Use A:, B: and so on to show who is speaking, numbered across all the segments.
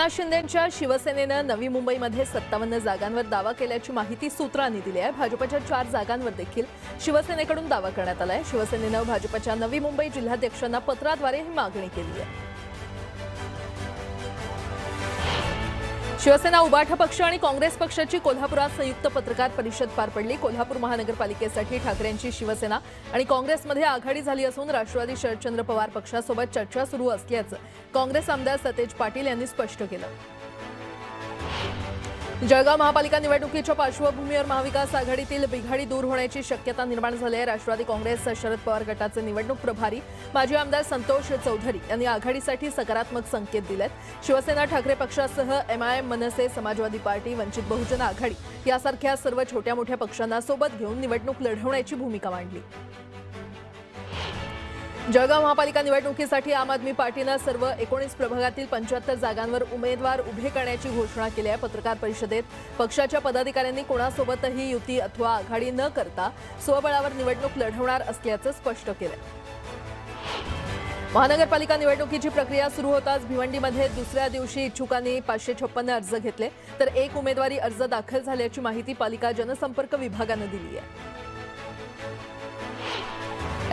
A: एकनाथ शिंदेच्या शिवसेनेनं नवी मुंबईमध्ये सत्तावन्न जागांवर दावा केल्याची माहिती सूत्रांनी दिली आहे. भाजपच्या चार जागांवर देखील शिवसेनेकडून दावा करण्यात आला आहे शिवसेनेनं भाजपच्या नवी मुंबई जिल्हाध्यक्षांना पत्राद्वारे ही मागणी केली आहे. शिवसेना उबाठा पक्ष आणि काँग्रेस पक्षाची कोल्हापुरात संयुक्त पत्रकार परिषद पार पडली. कोल्हापूर महानगरपालिकेसाठी ठाकरेंची शिवसेना आणि काँग्रेसमध्ये आघाडी झाली असून राष्ट्रवादी शरदचंद्र पवार पक्षासोबत चर्चा सुरू असल्याचं काँग्रेस आमदार सतेज पाटील यांनी स्पष्ट केलं. जळगाव महापालिका निवडणुकीच्या पार्श्वभूमीवर महाविकास आघाडीतील बिघाडी दूर होण्याची शक्यता निर्माण झाली आहे. राष्ट्रवादी काँग्रेस शरद पवार गटाचे निवडणूक प्रभारी माजी आमदार संतोष चौधरी यांनी आघाडीसाठी सकारात्मक संकेत दिलेत. शिवसेना ठाकरे पक्षासह एमआयएम मनसे समाजवादी पार्टी वंचित बहुजन आघाडी यासारख्या सर्व छोट्या मोठ्या पक्षांना सोबत घेऊन निवडणूक लढवण्याची भूमिका मांडली. जळगाव महापालिका निवडणुकीसाठी आम आदमी पार्टीनं सर्व एकोणीस प्रभागातील पंच्याहत्तर जागांवर उमेदवार उभे करण्याची घोषणा केली आहे पत्रकार परिषदेत. पक्षाच्या पदाधिकाऱ्यांनी कोणासोबतही युती अथवा आघाडी न करता स्वबळावर निवडणूक लढवणार असल्याचं स्पष्ट केलं महानगरपालिका निवडणुकीची प्रक्रिया सुरू होताच भिवंडीमध्ये दुसऱ्या दिवशी इच्छुकांनी पाचशे छप्पन्न अर्ज घेतले. तर एक उमेदवारी अर्ज दाखल झाल्याची माहिती पालिका जनसंपर्क विभागानं दिली आहे.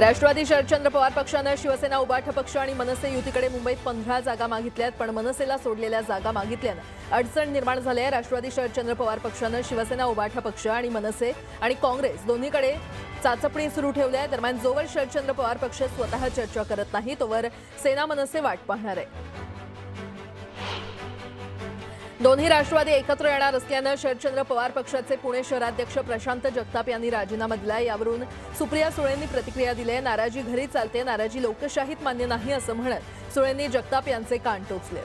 A: राष्ट्रवादी शरदचंद्र पवार पक्षानं शिवसेना उबाठ पक्ष आणि मनसे युतीकडे मुंबईत पंधरा जागा मागितल्यात पण मनसेला सोडलेल्या जागा मागितल्यानं अडचण निर्माण झाली आहे राष्ट्रवादी शरदचंद्र पवार पक्षानं शिवसेना उबाठ पक्ष आणि मनसे आणि काँग्रेस दोन्हीकडे चाचपणी सुरू ठेवल्या आहे दरम्यान जोवर शरदचंद्र पवार पक्ष स्वतः चर्चा करत नाही तोवर सेना मनसे वाट पाहणार आहे. दोन्ही राष्ट्रवादी एकत्र येणार असल्यानं शरदचंद्र पवार पक्षाचे पुणे शहराध्यक्ष प्रशांत जगताप यांनी राजीनामा दिला यावरून सुप्रिया सुळेंनी प्रतिक्रिया दिली नाराजी घरी चालते नाराजी लोकशाहीत मान्य नाही असं म्हणत सुळेंनी जगताप यांचे कान टोचले.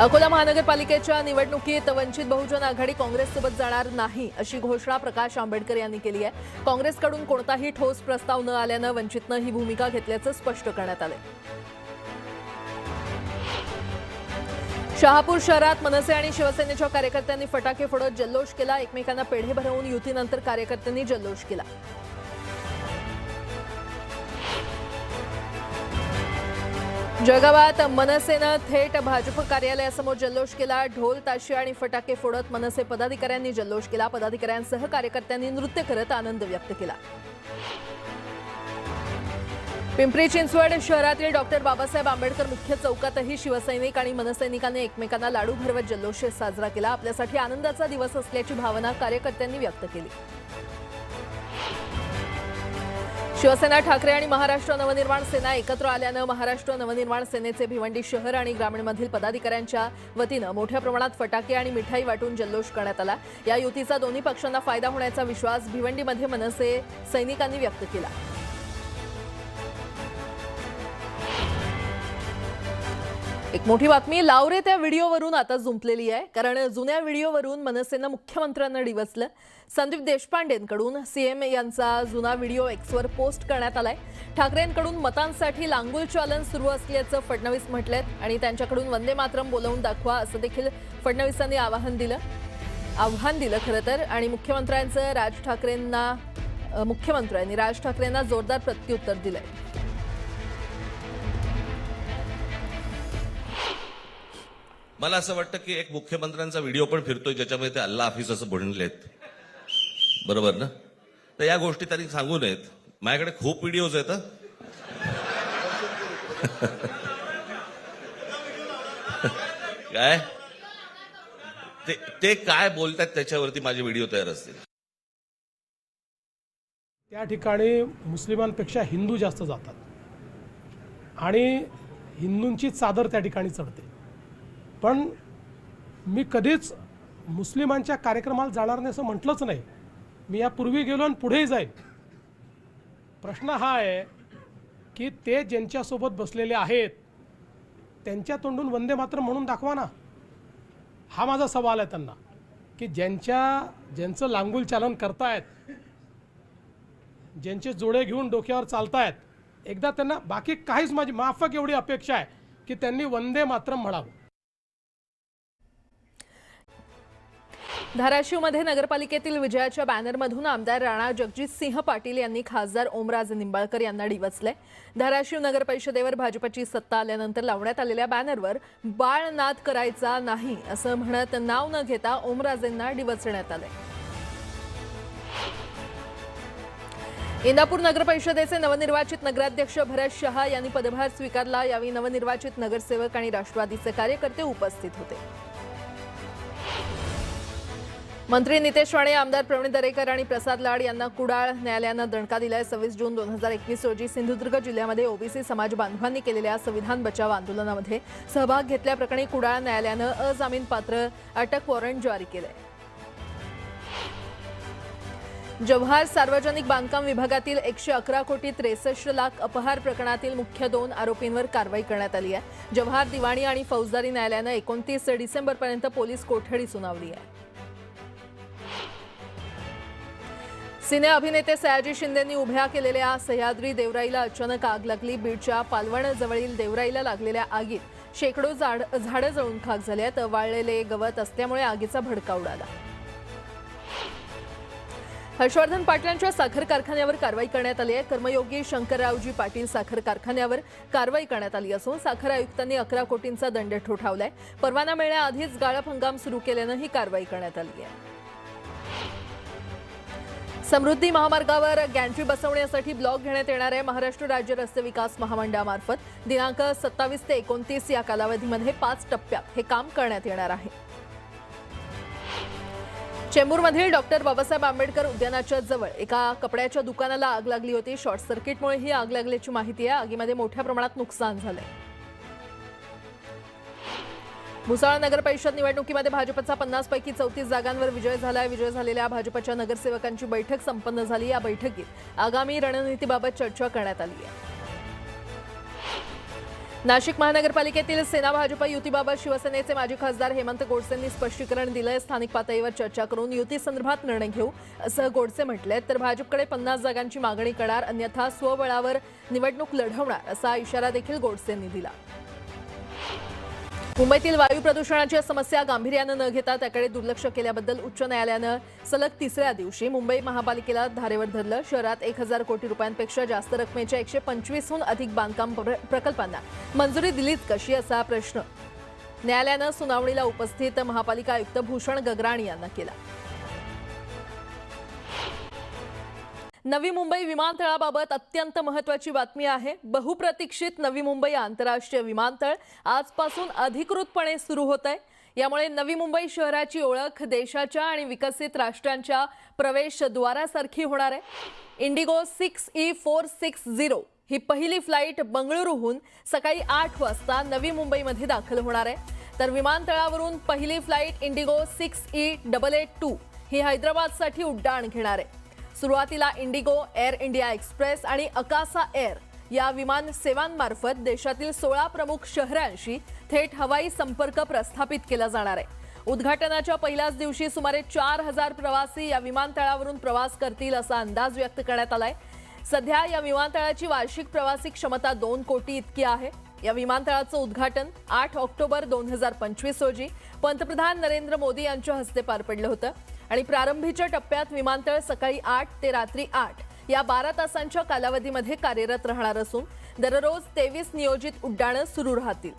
A: अकोला महानगरपालिकेच्या निवडणुकीत वंचित बहुजन आघाडी काँग्रेससोबत जाणार नाही अशी घोषणा प्रकाश आंबेडकर यांनी केली आहे. काँग्रेसकडून कोणताही ठोस प्रस्ताव न आल्यानं वंचितनं ही भूमिका घेतल्याचं स्पष्ट करण्यात आलंय. शहापूर शहरात मनसे आणि शिवसेनेच्या कार्यकर्त्यांनी फटाके फोडत जल्लोष केला. एकमेकांना पेढे भरवून युतीनंतर कार्यकर्त्यांनी जल्लोष केला. जळगावात मनसेनं थेट भाजप कार्यालयासमोर जल्लोष केला. ढोल ताशे आणि फटाके फोडत मनसे पदाधिकाऱ्यांनी जल्लोष केला. पदाधिकाऱ्यांसह कार्यकर्त्यांनी नृत्य करत आनंद व्यक्त केला. पिंपरी चिंचवड शहरातील डॉक्टर बाबासाहेब आंबेडकर मुख्य चौकातही शिवसैनिक आणि मनसैनिकांनी एकमेकांना लाडू भरवत जल्लोष साजरा केला. आपल्यासाठी आनंदाचा दिवस असल्याची भावना कार्यकर्त्यांनी व्यक्त केली. शिवसेना ठाकरे आणि महाराष्ट्र नवनिर्माण सेना एकत्र आल्यानं महाराष्ट्र नवनिर्माण सेनेचे भिवंडी शहर आणि ग्रामीणमधील पदाधिकाऱ्यांच्या वतीनं मोठ्या प्रमाणात फटाके आणि मिठाई वाटून जल्लोष करण्यात आला. या युतीचा दोन्ही पक्षांना फायदा होण्याचा विश्वास भिवंडीमध्ये मनसे सैनिकांनी व्यक्त केला. एक मोठी बातमी लावरे त्या व्हिडिओवरून आता जुंपलेली आहे. कारण जुन्या व्हिडिओवरून मनसेनं मुख्यमंत्र्यांना डिवचलं संदीप देशपांडेंकडून सीएम यांचा जुना व्हिडिओ एक्सवर पोस्ट करण्यात आलाय. ठाकरेंकडून मतांसाठी लांगुल चालन सुरू असल्याचं फडणवीस म्हटलेत आणि त्यांच्याकडून वंदे मातरम बोलवून दाखवा असं देखील फडणवीसांनी आवाहन दिलं. आव्हान दिलं खरं तर आणि मुख्यमंत्र्यांचं राज ठाकरेंना मुख्यमंत्र्यांनी राज ठाकरेंना जोरदार प्रत्युत्तर दिलंय.
B: मला असं वाटतं की एक मुख्यमंत्र्यांचा व्हिडिओ पण फिरतोय ज्याच्यामध्ये ते अल्ला हाफिज असं बनलेत बरोबर ना? तर या गोष्टी त्यांनी सांगू नयेत. माझ्याकडे खूप व्हिडिओज आहेत काय? ते ते काय बोलतात त्याच्यावरती माझे व्हिडिओ तयार असतील.
C: त्या ठिकाणी मुस्लिमांपेक्षा हिंदू जास्त जातात. आणि हिंदूंची चादर त्या ठिकाणी चढते. पण मी कधीच मुस्लिमांच्या कार्यक्रमाला जाणार नाही असं म्हटलंच नाही. मी यापूर्वी गेलो आणि पुढेही जाईन. प्रश्न हा आहे की ते ज्यांच्यासोबत बसलेले आहेत त्यांच्या तोंडून वंदे मात्र म्हणून दाखवा ना. हा माझा सवाल आहे त्यांना की ज्यांच्या ज्यांचं लांगुल चालन करतायत ज्यांचे जोडे घेऊन डोक्यावर चालतायत एकदा त्यांना बाकी काहीच माझी माफक एवढी अपेक्षा आहे की त्यांनी वंदे मातरम म्हणावं.
A: धाराशिवमध्ये नगरपालिकेतील विजयाच्या बॅनरमधून आमदार राणा जगजितसिंह पाटील यांनी खासदार ओमराजे निंबाळकर यांना डिवचले. धाराशिव नगर परिषदेवर भाजपची सत्ता आल्यानंतर लावण्यात आलेल्या बॅनरवर बाळनाद करायचा नाही असं म्हणत नाव न घेता ओमराजेंना डिवचण्यात आले. इंदापूर नगर परिषदेचे नवनिर्वाचित नगराध्यक्ष भरत शहा यांनी पदभार स्वीकारला. यावेळी नवनिर्वाचित नगरसेवक आणि राष्ट्रवादीचे कार्यकर्ते उपस्थित होते. मंत्री नितेश राणे आमदार प्रवीण दरेकर आणि प्रसाद लाड यांना कुडाळ न्यायालयानं दणका दिलाय. सव्वीस जून दोन हजार एकवीस रोजी सिंधुदुर्ग जिल्ह्यामध्ये ओबीसी समाज बांधवांनी केलेल्या संविधान बचाव आंदोलनामध्ये सहभाग घेतल्याप्रकरणी कुडाळ न्यायालयानं अजामीनपात्र अटक वॉरंट जारी केलंय. जव्हार सार्वजनिक बांधकाम विभागातील एकशे अकरा कोटी त्रेसष्ट लाख अपहार प्रकरणातील मुख्य दोन आरोपींवर कारवाई करण्यात आली आहे. जव्हार दिवाणी आणि फौजदारी न्यायालयानं एकोणतीस डिसेंबरपर्यंत पोलीस कोठडी सुनावली आहे. सिने अभिनेते सयाजी शिंदेंनी उभ्या केलेल्या सह्याद्री देवराईला अचानक आग लागली. बीडच्या पालवणजवळील देवराईला लागलेल्या आगीत शेकडो झाड झाडं जळून खाक झाल्यात वाळलेले गवत असल्यामुळे आगीचा भडका उडाला. हर्षवर्धन पाटलांच्या साखर कारखान्यावर कारवाई करण्यात आली आहे. कर्मयोगी शंकररावजी पाटील साखर कारखान्यावर कारवाई करण्यात आली असून साखर आयुक्तांनी अकरा कोटींचा दंड ठोठावलाय. परवाना मिळण्याआधीच गाळप हंगाम सुरू केल्यानं ही कारवाई करण्यात आली आहे. समृद्धी महामार्गावर गॅन्ट्री बसवण्यासाठी ब्लॉक घेण्यात येणार आहे. महाराष्ट्र राज्य रस्ते विकास महामंडळामार्फत दिनांक सत्तावीस ते एकोणतीस या कालावधीमध्ये पाच टप्प्यात हे काम करण्यात येणार आहे. चेंबूरमधील डॉक्टर बाबासाहेब आंबेडकर उद्यानाच्या जवळ एका कपड्याच्या दुकानाला आग लागली होती. शॉर्ट सर्किटमुळे ही आग लागल्याची माहिती आहे. आगीमध्ये मोठ्या प्रमाणात नुकसान झालंय. भुसावळ नगर परिषद निवडणुकीमध्ये भाजपचा पन्नास पैकी चौतीस जागांवर विजय झालाय. विजय झालेल्या भाजपच्या नगरसेवकांची बैठक संपन्न झाली. या बैठकीत आगामी रणनीतीबाबत चर्चा करण्यात आली आहे. नाशिक महानगरपालिकेतील सेना भाजप युतीबाबत शिवसेनेचे माजी खासदार हेमंत गोडसेंनी स्पष्टीकरण दिलंय. स्थानिक पातळीवर चर्चा करून युती संदर्भात निर्णय घेऊ असं गोडसे म्हटले तर भाजपकडे पन्नास जागांची मागणी करणार अन्यथा स्वबळावर निवडणूक लढवणार असा इशारा देखील गोडसेंनी दिला. मुंबईतील वायू प्रदूषणाची समस्या गांभीर्यानं न घेता त्याकडे दुर्लक्ष केल्याबद्दल उच्च न्यायालयानं सलग तिसऱ्या दिवशी मुंबई महापालिकेला धारेवर धरलं. शहरात एक हजार कोटी रुपयांपेक्षा जास्त रकमेच्या एकशे पंचवीसहून अधिक बांधकाम प्र- प्रकल्पांना मंजुरी दिलीत कशी असा प्रश्न. न्यायालयानं सुनावणीला उपस्थित महापालिका आयुक्त भूषण गगराणी यांना केला. नवी मुंबई विमानतळाबाबत अत्यंत महत्वाची बातमी आहे. बहुप्रतीक्षित नवी मुंबई आंतरराष्ट्रीय विमानतळ आजपासून अधिकृतपणे सुरू होत आहे यामुळे नवी मुंबई शहराची ओळख देशाच्या आणि विकसित राष्ट्रांच्या प्रवेशद्वारासारखी होणार आहे. IndiGo six E four six zero ही पहिली फ्लाईट बंगळुरूहून सकाळी आठ वाजता नवी मुंबईमध्ये दाखल होणार आहे. तर विमानतळावरून पहिली flight IndiGo six E double eight two ही हैदराबादसाठी उड्डाण घेणार आहे. सुरुवातीला इंडिगो एअर इंडिया एक्सप्रेस आणि अकासा एअर या विमान सेवांमार्फत देशातील सोळा प्रमुख शहरांशी थेट हवाई संपर्क प्रस्थापित केला जाणार आहे. उद्घाटनाच्या पहिल्याच दिवशी सुमारे चार हजार प्रवासी या विमानतळावरून प्रवास करतील असा अंदाज व्यक्त करण्यात आलाय. सध्या या विमानतळाची वार्षिक प्रवासी क्षमता दोन कोटी इतकी आहे. या विमानतळाचं उद्घाटन आठ ऑक्टोबर दोन हजार पंचवीस रोजी पंतप्रधान नरेंद्र मोदी यांच्या हस्ते पार पडलं होतं. आणि प्रारंभीच्या टप्प्यात विमानतळ सकाळी आठ ते रात्री आठ या बारा तासांच्या कालावधीमध्ये कार्यरत राहणार असून दररोज तेवीस नियोजित उड्डाणं सुरू राहतील.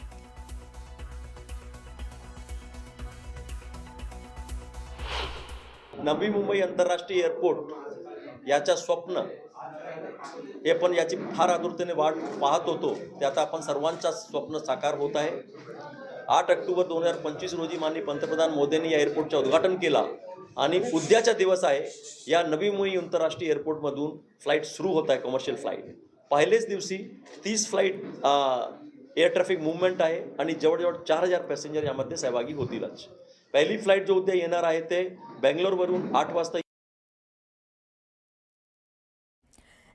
D: नवी मुंबई आंतरराष्ट्रीय एअरपोर्ट याच्या स्वप्न हे पण याची फार आतुरतेने वाट पाहत होतो. ते आता आपण सर्वांच्या स्वप्न साकार होत आहे. आठ ऑक्टोबर दोन हजार पंचवीस रोजी माननीय पंतप्रधान मोदींनी या एअरपोर्टचं उद्घाटन केला. आणि उद्याचा दिवस आहे या नवी मुंबई आंतरराष्ट्रीय एअरपोर्टमधून फ्लाईट सुरू होत आहे कमर्शियल फ्लाईट पहिलेच दिवशी तीस फ्लाईट एअर ट्रॅफिक मुवमेंट आहे आणि जवळजवळ चार हजार पॅसेंजर यामध्ये सहभागी होतीलच. पहिली फ्लाईट जो उद्या येणार आहे ते बँगलोरवरून आठ वाजता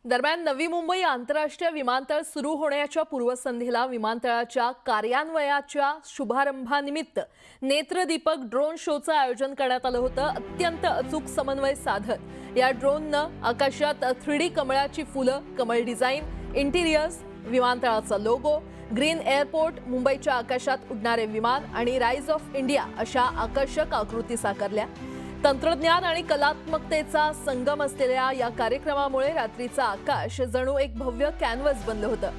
A: दरम्यान नवी मुंबई आंतरराष्ट्रीय विमानतळ सुरू होण्याच्या पूर्वसंध्येला विमानतळाच्या कार्यान्वयाच्या शुभारंभानिमित्त नेत्रदीपक ड्रोन शोचं आयोजन करण्यात आलं होतं. अत्यंत अचूक समन्वय साधत. या ड्रोननं आकाशात थ्री डी कमळाची फुलं कमळ डिझाईन इंटिरियर्स विमानतळाचा लोगो ग्रीन एअरपोर्ट मुंबईच्या आकाशात उडणारे विमान आणि राईज ऑफ इंडिया अशा आकर्षक आकृती साकारल्या. तंत्रज्ञान आणि कलात्मकतेचा संगम असलेल्या या कार्यक्रमामुळे रात्रीचं आकाश जणू एक भव्य कॅनव्हस बनलं होतं.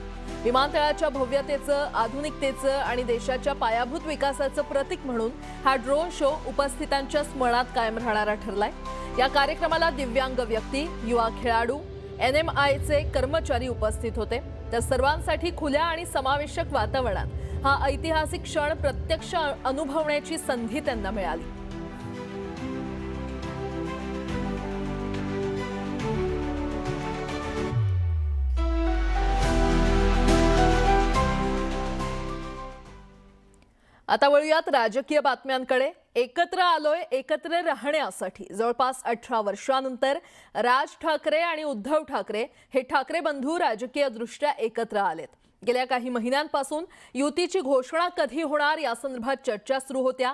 A: विमानतळाच्या भव्यतेचं आधुनिकतेचं आणि देशाच्या पायाभूत विकासाचं प्रतीक म्हणून हा ड्रोन शो उपस्थितांच्या स्मरणात कायम राहणारा ठरलाय. या कार्यक्रमाला दिव्यांग व्यक्ती युवा खेळाडू एन एम आयचे कर्मचारी उपस्थित होते. तर सर्वांसाठी खुल्या आणि समावेशक वातावरणात हा ऐतिहासिक क्षण प्रत्यक्ष अनुभवण्याची संधी त्यांना मिळाली. आता वळूयात राजकीय बातम्यांकडे. एकत्र आलोय एकत्र राहण्यासाठी. जवळपास अठरा वर्षानंतर राज ठाकरे आणि उद्धव ठाकरे हे ठाकरे बंधू राजकीयदृष्ट्या एकत्र आलेत. गेल्या काही महिन्यांपासून युतीची घोषणा कधी होणार यासंदर्भात चर्चा सुरू होत्या.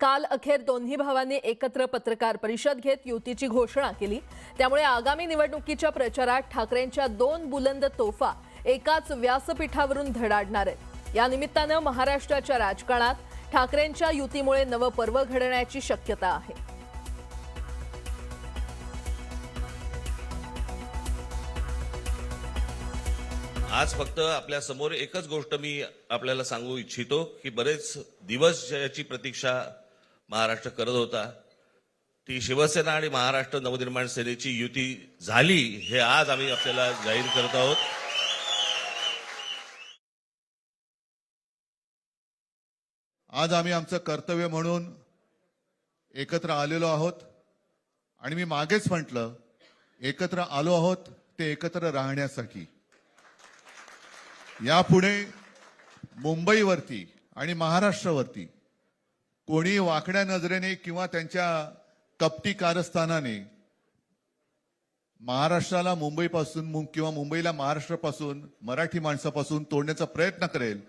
A: काल अखेर दोन्ही भावांनी एकत्र पत्रकार परिषद घेत युतीची घोषणा केली. त्यामुळे आगामी निवडणुकीच्या प्रचारात ठाकरेंच्या दोन बुलंद तोफा एकाच व्यासपीठावरून धडाडणार आहेत. या निमित्तानं महाराष्ट्राच्या राजकारणात ठाकरेंच्या युतीमुळे नवं पर्व घडण्याची शक्यता आहे.
B: आज फक्त आपल्यासमोर एकच गोष्ट मी आपल्याला सांगू इच्छितो की बरेच दिवस याची प्रतीक्षा महाराष्ट्र करत होता. ती शिवसेना आणि महाराष्ट्र नवनिर्माण सेनेची युती झाली हे आज आम्ही आपल्याला जाहीर करत आहोत.
E: आज आम्ही आमचं कर्तव्य म्हणून एकत्र आलेलो आहोत. आणि मी मागेच म्हटलं एकत्र आलो आहोत ते एकत्र राहण्यासाठी. यापुढे मुंबईवरती आणि महाराष्ट्रावरती कोणी वाकड्या नजरेने किंवा त्यांच्या कपटी कारस्थानाने महाराष्ट्राला मुंबईपासून किंवा मुंबईला महाराष्ट्रापासून मराठी माणसापासून तोडण्याचा प्रयत्न करेल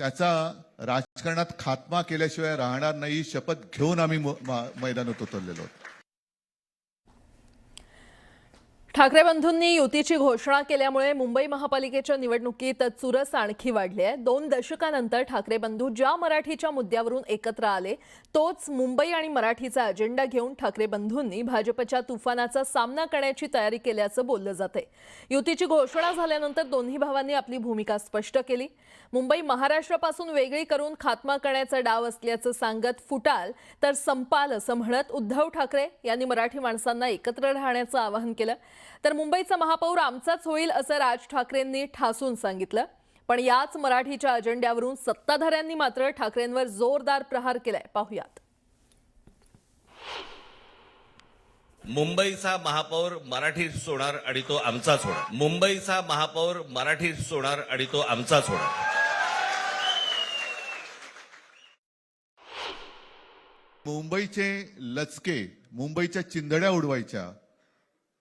E: त्याचा राजकारणात खात्मा केल्याशिवाय राहणार नाही शपथ घेऊन आम्ही मैदानात उतरलेलो आहोत
A: ठाकरे बंधूंनी युतीची घोषणा केल्यामुळे मुंबई महापालिकेच्या निवडणुकीत चुरस आणखी वाढली आहे. दोन दशकानंतर ठाकरे बंधू ज्या मराठीच्या मुद्द्यावरून एकत्र आले तोच मुंबई आणि मराठीचा अजेंडा घेऊन ठाकरे बंधूंनी भाजपच्या तुफानाचा सामना करण्याची तयारी केल्याचं बोललं जाते युतीची घोषणा झाल्यानंतर दोन्ही भावांनी आपली भूमिका स्पष्ट केली. मुंबई महाराष्ट्रापासून वेगळी करून खात्मा करण्याचा डाव असल्याचं सांगत फुटाल तर संपाल असं म्हणत उद्धव ठाकरे यांनी मराठी माणसांना एकत्र राहण्याचं आवाहन केलं. तर मुंबईचा महापौर आमचाच होईल असं राज ठाकरेंनी ठासून सांगितलं. पण याच मराठीच्या अजेंड्यावरून सत्ताधाऱ्यांनी मात्र ठाकरेंवर जोरदार प्रहार केलाय. पाहुयात.
B: मुंबईचा महापौर मराठी सोडणार आणि तो आमचाच होणार. मुंबईचा महापौर मराठी सोडणार आणि तो आमचाच होणार.
E: मुंबईचे लचके मुंबईच्या चिंधड्या उडवायच्या.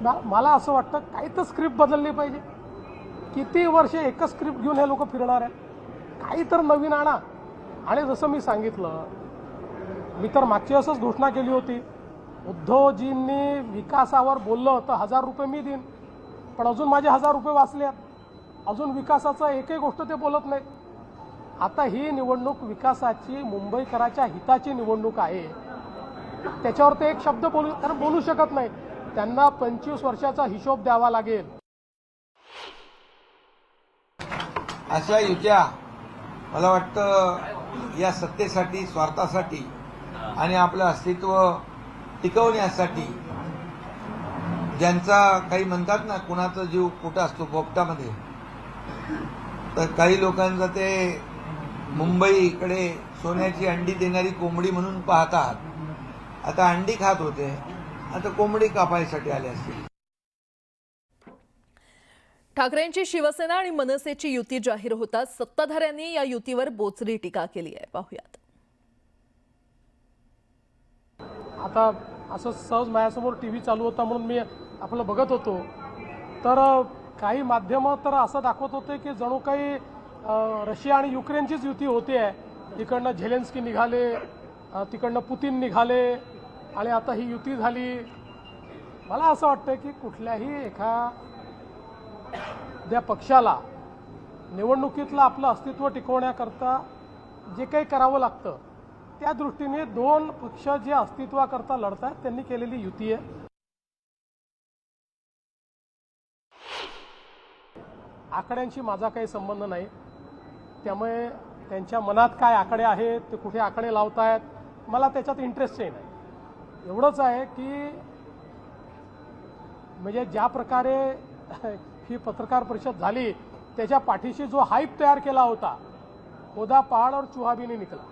C: ना मला असं वाटतं काही तर स्क्रिप्ट बदलली पाहिजे. किती वर्ष एकच स्क्रिप्ट घेऊन हे लोक फिरणार आहे काही तर नवीन आणा. आणि जसं मी सांगितलं मी तर मागची असंच घोषणा केली होती. उद्धवजींनी विकासावर बोललं तर हजार रुपये मी देईन. पण अजून माझे हजार रुपये वाचले आहेत. अजून विकासाचं एकही गोष्ट ते बोलत नाही. आता ही निवडणूक विकासाची मुंबईकराच्या हिताची निवडणूक आहे. त्याच्यावर ते एक शब्द बोलू कारण बोलू शकत नाही. त्यांना पंचवीस वर्षाचा हिशोब द्यावा लागेल.
F: अशा युत्या मला वाटतं या सत्तेसाठी स्वार्थासाठी आणि आपलं अस्तित्व टिकवण्यासाठी ज्यांचा काही म्हणतात ना कुणाचा जीव कुठं असतो बोपटामध्ये तर काही लोकांचं ते मुंबईकडे सोन्याची अंडी देणारी कोंबडी म्हणून पाहतात. आता अंडी खात होते. आता कोंबडी कापायसाठी आले असतील.
A: ठाकरेंची शिवसेना आणि मनसेची युती जाहीर होताच सत्ताधाऱ्यांनी या युतीवर बोचरी टीका केली आहे. पाहुयात.
C: आता असं सहज माझ्यासमोर टी व्ही चालू होता म्हणून मी आपलं बघत होतो. तर काही माध्यमं तर असं दाखवत होते की जणू काही रशिया आणि युक्रेनचीच युती होते. आहे इकडनं झेलेन्स्की निघाले तिकडनं पुतीन निघाले आणि आता ही युती झाली. मला असं वाटतं की कुठल्याही एखाद्या पक्षाला निवडणुकीतलं आपलं अस्तित्व टिकवण्याकरता जे काही करावं लागतं त्या दृष्टीने दोन पक्ष जे अस्तित्वाकरता लढत आहेत त्यांनी केलेली युती आहे. आकड्यांशी माझा काही संबंध नाही. त्यामुळे त्यांच्या मनात काय आकडे आहेत ते कुठे आकडे लावतायत मला त्याच्यात इंटरेस्टही नाही. एवढंच आहे की म्हणजे ज्या प्रकारे ही पत्रकार परिषद झाली त्याच्या पाठीशी जो हाईप तयार केला होता खोदा पहाड और चुहाबीने निकला.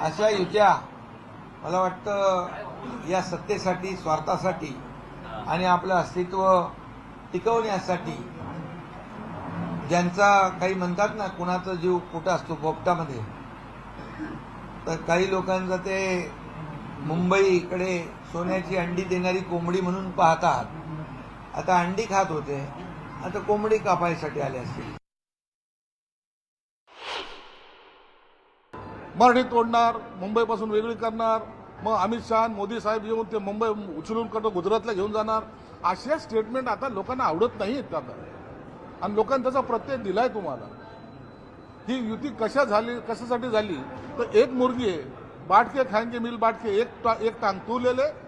F: अशा युत्या मला वाटतं या सत्तेसाठी स्वार्थासाठी आणि आपलं अस्तित्व टिकवण्यासाठी ज्यांचा काही म्हणतात ना कुणाचा जीव कुठं असतो बोपटामध्ये तर काही लोकांचं ते मुंबई इकडे सोन्याची अंडी देणारी कोंबडी म्हणून पाहतात. आता अंडी खात होते. आता कोंबडी कापायसाठी आले असतील.
G: मराठी तोडणार मुंबईपासून वेगळी करणार. मग अमित शहा मोदी साहेब येऊन ते मुंबई उचलून करतो गुजरातला घेऊन जाणार. अशा स्टेटमेंट आता लोकांना आवडत नाहीत आता. आणि लोकांनी त्याचा प्रत्यय दिलाय तुम्हाला. ही युती कशा झाली कशासाठी झाली? तर एक मुर्गी आहे बाटके खाएंगे मिल बाटके एक टा, एक टांग तू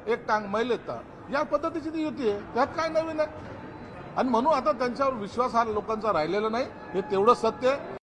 G: एक टांग मैं लेता या पद्धतीची ती युती आहे. त्यात काय नवीन आहे? आणि म्हणून आता त्यांच्यावर विश्वास हा लोकांचा राहिलेला नाही. हे तेवढं सत्य आहे.